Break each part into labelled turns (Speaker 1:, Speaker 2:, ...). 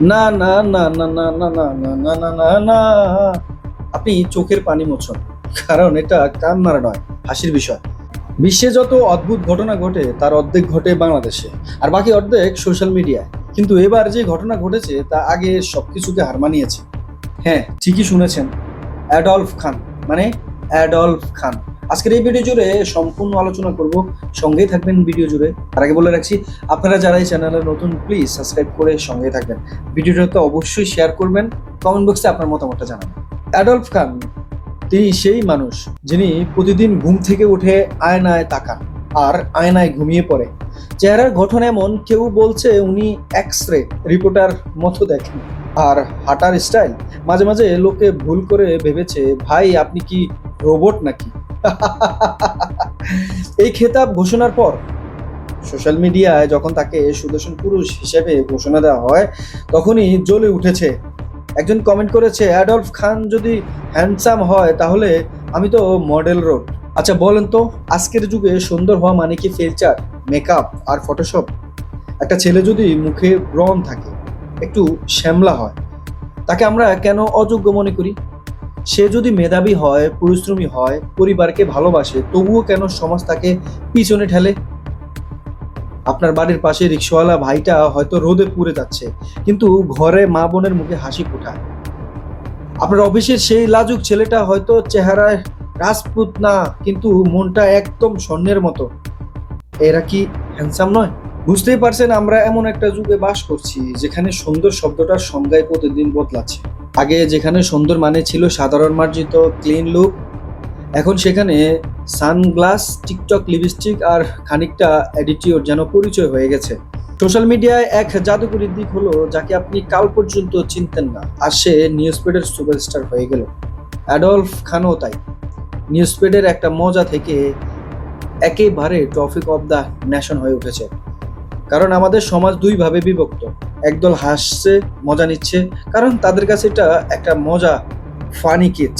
Speaker 1: না না না না না না না না না না না না আপনি চোখের পানি মোছন কারণ এটা কান্নার নয় হাসির বিষয় বিশ্বে যত অদ্ভুত ঘটনা ঘটে তার অর্ধেক ঘটে বাংলাদেশে আর বাকি অর্ধেক সোশ্যাল মিডিয়ায় কিন্তু এবার যে ঘটনা ঘটেছে তা আগে সবকিছুকে হার মানিয়েছে হ্যাঁ ঠিকই শুনেছেন অ্যাডলফ খান মানে অ্যাডলফ খান আজকের এই ভিডিও জুড়ে সম্পূর্ণ আলোচনা করব। সঙ্গেই থাকবেন ভিডিও জুড়ে। তার আগে বলে রাখছি, আপনারা যারা এই চ্যানেলে নতুন প্লিজ সাবস্ক্রাইব করে সঙ্গে থাকবেন। ভিডিওটা তো অবশ্যই শেয়ার করবেন কমেন্ট বক্সে আপনার মতামতটা জানাবেন। অ্যাডলফ খান তিনি সেই মানুষ যিনি প্রতিদিন ঘুম থেকে উঠে আয়নায় তাকান আর আয়নায় ঘুমিয়ে পড়ে। চেহারার গঠন এমন, কেউ বলছে উনি এক্স রে রিপোর্টার মতো দেখেন। আর হাঁটার স্টাইল মাঝে মাঝে লোকে ভুল করে ভেবেছে, ভাই, আপনি কি রোবট নাকি? এই খেতাব ঘোষণার পর সোশ্যাল মিডিয়ায় যখন তাকে সুদর্শন পুরুষ হিসেবে ঘোষণা দেওয়া হয়, তখনই জ্বলে উঠেছে। একজন কমেন্ট করেছে, অ্যাডলফ খান যদি হ্যান্ডসাম হয়, তাহলে আমি তো মডেল রোড আচ্ছা বলেন তো, আজকের যুগে সুন্দর হওয়া মানে কি ফিল্টার মেকআপ আর ফটোশপ একটা ছেলে যদি মুখে ব্রণ থাকে, একটু শ্যামলা হয়, তাকে আমরা কেন অযোগ্য মনে করি? সে যদি মেধাবী হয়, পরিশ্রমী হয়, পরিবারকে ভালোবাসে, তবুও কেন সমাজ তাকে পিছনে ঠেলে? আপনার বাড়ির পাশে রিক্সাওয়ালা ভাইটা হয়তো রোদে পুড়ে যাচ্ছে, কিন্তু ঘরে মা বোনের মুখে হাসি ফোটায়। আপনার অফিসের সেই লাজুক ছেলেটা হয়তো চেহারায় রাজপুত না, কিন্তু মনটা একদম স্বর্ণের মতো। এরা কি হ্যান্ডসাম নয়? বুঝতেই পারছেন, আমরা এমন একটা যুগে বাস করছি, যেখানে সুন্দর শব্দটার সংজ্ঞায় প্রতিদিন বদলাচ্ছে। আগে যেখানে সুন্দর মানে ছিল সাধারণ মার্জিত ক্লিন লুক এখন সেখানে সানগ্লাস, টিকটক লিপস্টিক আর খানিকটা অ্যাডিটিউড যেন পরিচয় হয়ে গেছে। সোশ্যাল মিডিয়ায় এক জাদুকরীর দিক হলো, যাকে আপনি কাল পর্যন্ত চিনতেন না, আর সে নিউজপেডের সুপারস্টার হয়ে গেল। অ্যাডলফ খানও তাই। নিউজপেডের একটা মজা থেকে একেবারে ট্রফিক অফ দ্য ন্যাশন হয়ে উঠেছে। কারণ আমাদের সমাজ দুইভাবে বিভক্ত। একদল হাসছে, মজা নিচ্ছে, কারণ তাদের কাছে এটা একটা মজা ফানি কিচ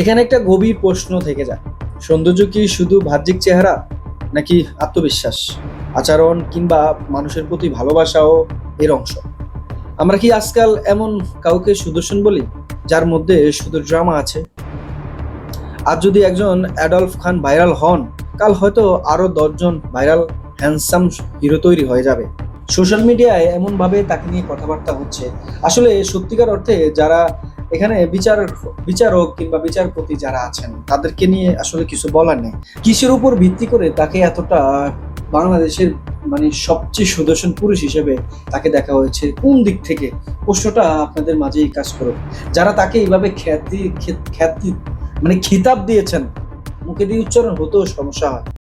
Speaker 1: এখানে একটা গভীর প্রশ্ন থেকে যায়। সৌন্দর্য কি শুধু বাহ্যিক চেহারা, নাকি আত্মবিশ্বাস, আচরণ কিংবা মানুষের প্রতি ভালোবাসাও এর অংশ? আমরা কি আজকাল এমন কাউকে সুদর্শন বলি, যার মধ্যে শুধু ড্রামা আছে? আর যদি একজন অ্যাডলফ খান ভাইরাল হন, কাল হয়তো আরও দশজন ভাইরাল হ্যান্ডসাম হিরো তৈরি হয়ে যাবে। সোশ্যাল মিডিয়ায় এমনভাবে তাকে নিয়ে কথাবার্তা হচ্ছে। আসলে সত্যিকার অর্থে যারা এখানে বিচার, বিচারক কিংবা বিচারপতি যারা আছেন, তাদেরকে নিয়ে আসলে কিছু বলার নেই। কিসের উপর ভিত্তি করে তাকে এতটা বাংলাদেশের মানে সবচেয়ে সুদর্শন পুরুষ হিসেবে তাকে দেখা হয়েছে? কোন দিক থেকে? প্রশ্নটা আপনাদের মাঝেই কাজ করুক। যারা তাকে এইভাবে খ্যাতি খ্যাতি মানে খিতাব দিয়েছেন, মুখে দিয়ে উচ্চারণ হতেও সমস্যা হয়।